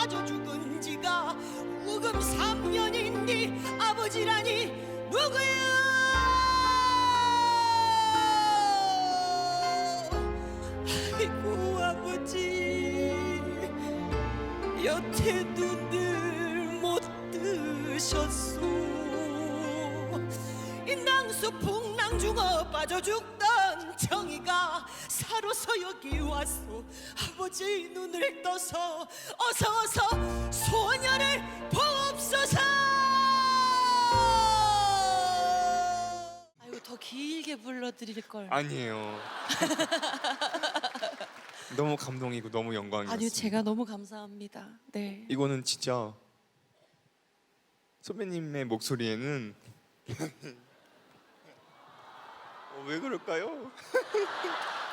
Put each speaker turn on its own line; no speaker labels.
빠져 죽은 지가 우금 3년인 네 아버지라니 누구야? 아이고 아버지. 여태 눈을 못 뜨셨소. 이 낭수 풍랑 중어 빠져 죽던 정이가 살아서 여기 왔소 아버지 눈을 떠서 어서 어서 소녀를 보옵소서 아이고 더 길게 불러드릴 걸
아니에요. 너무 감동이고 너무 영광이었어요.
아니요 제가 너무 감사합니다 네
이거는 진짜 선배님의 목소리에는 어, 왜 그럴까요?